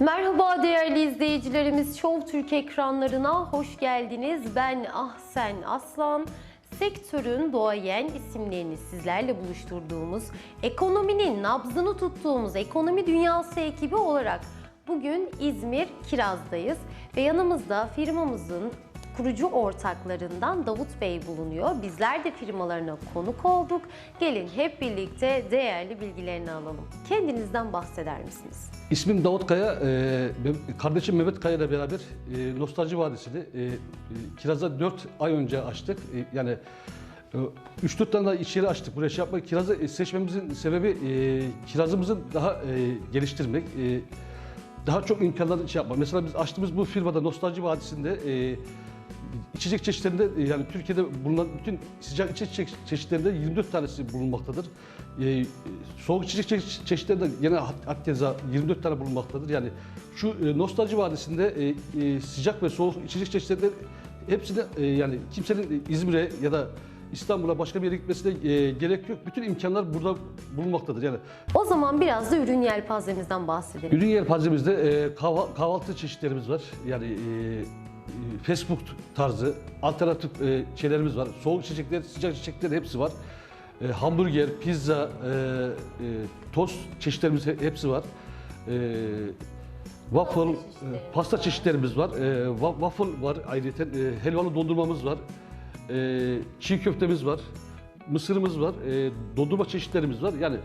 Merhaba değerli izleyicilerimiz. Show Türk ekranlarına hoş geldiniz. Ben Ahsen Aslan. Sektörün doğayen isimlerini sizlerle buluşturduğumuz, ekonominin nabzını tuttuğumuz ekonomi dünyası ekibi olarak bugün İzmir Kiraz'dayız ve yanımızda firmamızın kurucu ortaklarından Davut Bey bulunuyor. Bizler de firmalarına konuk olduk. Gelin hep birlikte değerli bilgilerini alalım. Kendinizden bahseder misiniz? İsmim Davut Kaya, e, kardeşim Mehmet Kaya ile beraber e, Nostalji Vadisi'ni e, e, Kiraz'a 4 ay önce açtık. Yani e, 3-4 tane daha iş yeri açtık buraya şey yapmak. Kiraz'ı seçmemizin sebebi e, kirazımızı daha geliştirmek. daha çok imkanları şey yapmak. Mesela biz açtığımız bu firmada Nostalji Vadisi'nde içecek çeşitlerinde yani Türkiye'de bulunan bütün sıcak içecek çeşitlerinde 24 tanesi bulunmaktadır. E, soğuk içecek çe- çeşitlerinde yine hat- hakeza 24 tane bulunmaktadır. Yani şu e, Nostalji Vadisi'nde e, e, sıcak ve soğuk içecek çeşitlerinde hepsine e, yani kimsenin İzmir'e ya da İstanbul'a başka bir yere gitmesine e, gerek yok. Bütün imkanlar burada bulunmaktadır. Yani O zaman biraz da ürün yelpazemizden bahsedelim. Ürün yelpazemizde e, kahva- kahvaltı çeşitlerimiz var. Yani e, fast food tarzı alternatif e, şeylerimiz var. Soğuk içecekler, sıcak içecekler hepsi var. E, hamburger, pizza, e, e, tost çeşitlerimiz he- hepsi var. E, waffle, e, pasta çeşitlerimiz var. E, wa- waffle var ayrıca. E, helvalı dondurmamız var. E, çiğ köftemiz var. Mısırımız var. E, dondurma çeşitlerimiz var. Yani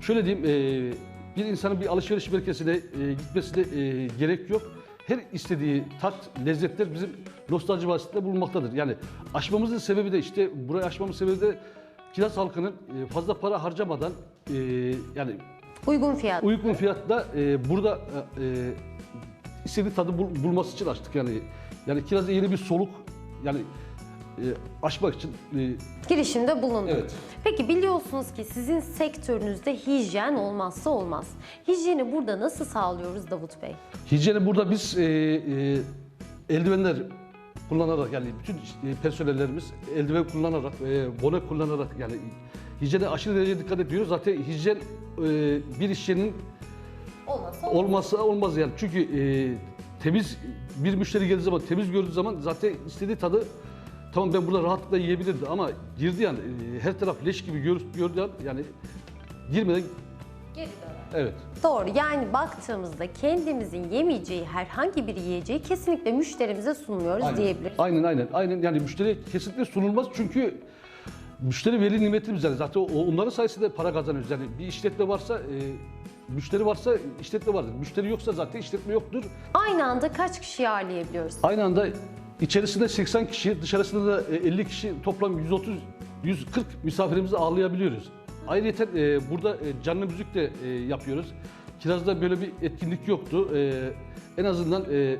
şöyle diyeyim, e, bir insanın bir alışveriş merkezine e, gitmesine e, gerek yok. Her istediği tat, lezzetler bizim nostalji vasıtasıyla bulunmaktadır. Yani açmamızın sebebi de işte burayı açmamızın sebebi de kiraz halkının e, fazla para harcamadan e, yani Uygun fiyat. uygun fiyatla e, burada e, istediği tadı bul- bulması için açtık yani. Yani kirazı yeni bir soluk yani e, açmak için e, Girişimde bulunduk. Evet. Peki biliyorsunuz ki sizin sektörünüzde hijyen olmazsa olmaz. Hijyeni burada nasıl sağlıyoruz Davut Bey? Hijyeni burada biz e, e, eldivenler kullanarak yani bütün e, personellerimiz eldiven kullanarak, e, bone kullanarak yani hijyene aşırı derece dikkat ediyoruz. Zaten hijyen e, bir iş yerinin Olmazsa olmazsa olmaz yani. Çünkü e, temiz bir müşteri geldiği zaman, temiz gördüğü zaman zaten istediği tadı tamam ben burada rahatlıkla yiyebilirdi ama girdi yani e, her taraf leş gibi gör, gördüğü an yani girmeden geri döner. evet. Doğru. Yani baktığımızda kendimizin yemeyeceği herhangi bir yiyeceği kesinlikle müşterimize sunmuyoruz Aynen. diyebiliriz. Aynen aynen. Aynen yani müşteriye kesinlikle sunulmaz çünkü müşteri veli nimetimiz yani zaten o- onların sayesinde para kazanıyoruz. Yani bir işletme varsa e, müşteri varsa işletme vardır. Müşteri yoksa zaten işletme yoktur. Aynı anda kaç kişiyi ağırlayabiliyoruz? Aynı anda içerisinde 80 kişi, dışarısında da e, 50 kişi toplam 130 140 misafirimizi ağırlayabiliyoruz. Ayrıca e, burada e, canlı müzik de e, yapıyoruz. Kiraz'da böyle bir etkinlik yoktu. E, en azından e, e,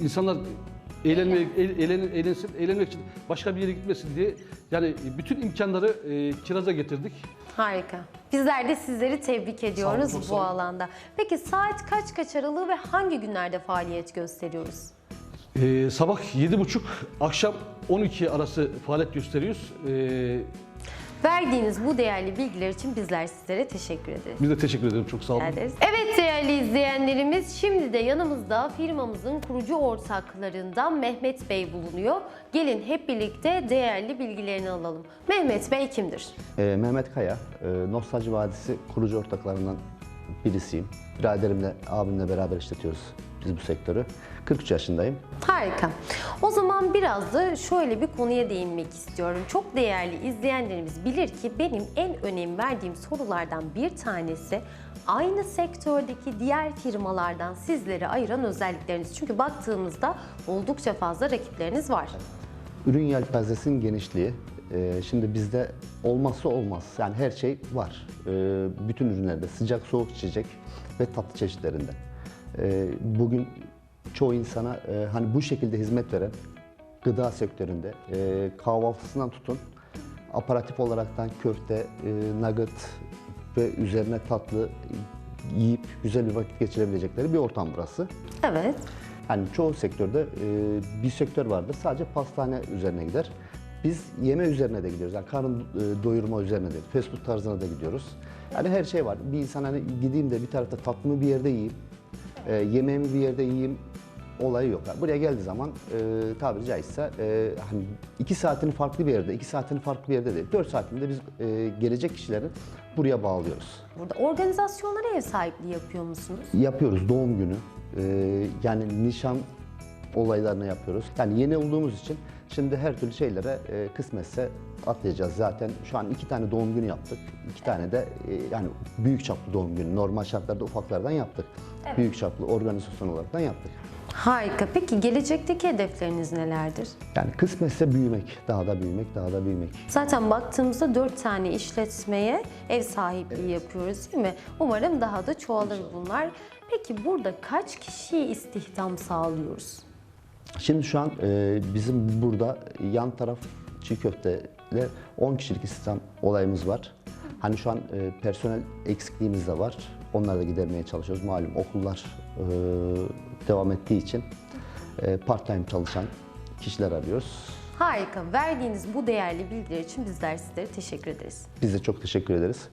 insanlar eğlenmeye, eğlen, eğlen- eğlensin, eğlenmek için başka bir yere gitmesin diye yani bütün imkanları e, Kiraz'a getirdik. Harika. Bizler de sizleri tebrik ediyoruz sağ bu olun. alanda. Peki saat kaç kaç aralığı ve hangi günlerde faaliyet gösteriyoruz? E, sabah 7.30, akşam 12 arası faaliyet gösteriyoruz. E, Verdiğiniz bu değerli bilgiler için bizler sizlere teşekkür ederiz. biz de teşekkür ederim, çok sağ olun. ederiz. Evet değerli izleyenlerimiz şimdi de yanımızda firmamızın kurucu ortaklarından Mehmet Bey bulunuyor. Gelin hep birlikte değerli bilgilerini alalım. Mehmet Bey kimdir? Ee, Mehmet Kaya, e, Nostalji Vadisi kurucu ortaklarından birisiyim. Biraderimle, abimle beraber işletiyoruz biz bu sektörü. 43 yaşındayım. Harika. O zaman biraz da şöyle bir konuya değinmek istiyorum. Çok değerli izleyenlerimiz bilir ki benim en önem verdiğim sorulardan bir tanesi aynı sektördeki diğer firmalardan sizleri ayıran özellikleriniz. Çünkü baktığımızda oldukça fazla rakipleriniz var. Ürün yelpazesinin genişliği. e, Şimdi bizde olmazsa olmaz. Yani her şey var. E, Bütün ürünlerde sıcak soğuk içecek ve tatlı çeşitlerinde. E, Bugün çoğu insana e, hani bu şekilde hizmet veren gıda sektöründe e, kahvaltısından tutun aparatif olaraktan köfte, e, nugget ve üzerine tatlı yiyip güzel bir vakit geçirebilecekleri bir ortam burası. Evet. Hani çoğu sektörde bir sektör vardır sadece pastane üzerine gider. Biz yeme üzerine de gidiyoruz. Yani karın doyurma üzerine de, fast food tarzına da gidiyoruz. Yani her şey var. Bir insan hani gideyim de bir tarafta tatlı bir yerde yiyeyim. E, yemeğimi bir yerde yiyeyim olayı yok. Buraya geldiği zaman e, tabiri caizse e, hani iki saatini farklı bir yerde, iki saatini farklı bir yerde değil. Dört saatinde biz e, gelecek kişileri buraya bağlıyoruz. Burada organizasyonlara ev sahipliği yapıyor musunuz? Yapıyoruz doğum günü, e, yani nişan olaylarını yapıyoruz. Yani yeni olduğumuz için şimdi her türlü şeylere e, kısmetse atlayacağız. Zaten şu an iki tane doğum günü yaptık. İki tane de e, yani büyük çaplı doğum günü. Normal şartlarda ufaklardan yaptık. Büyük çaplı organizasyon olaraktan yaptık. Harika. Peki gelecekteki hedefleriniz nelerdir? Yani kısmetse büyümek, daha da büyümek, daha da büyümek. Zaten baktığımızda dört tane işletmeye ev sahipliği yapıyoruz değil mi? Umarım daha da çoğalır bunlar. Peki burada kaç kişiye istihdam sağlıyoruz? Şimdi şu an e, bizim burada yan taraf çiğ köfteyle 10 kişilik istihdam olayımız var. Hani şu an e, personel eksikliğimiz de var. Onları da gidermeye çalışıyoruz. Malum okullar e, devam ettiği için e, part time çalışan kişiler arıyoruz. Harika. Verdiğiniz bu değerli bilgiler için bizler sizlere teşekkür ederiz. Biz de çok teşekkür ederiz.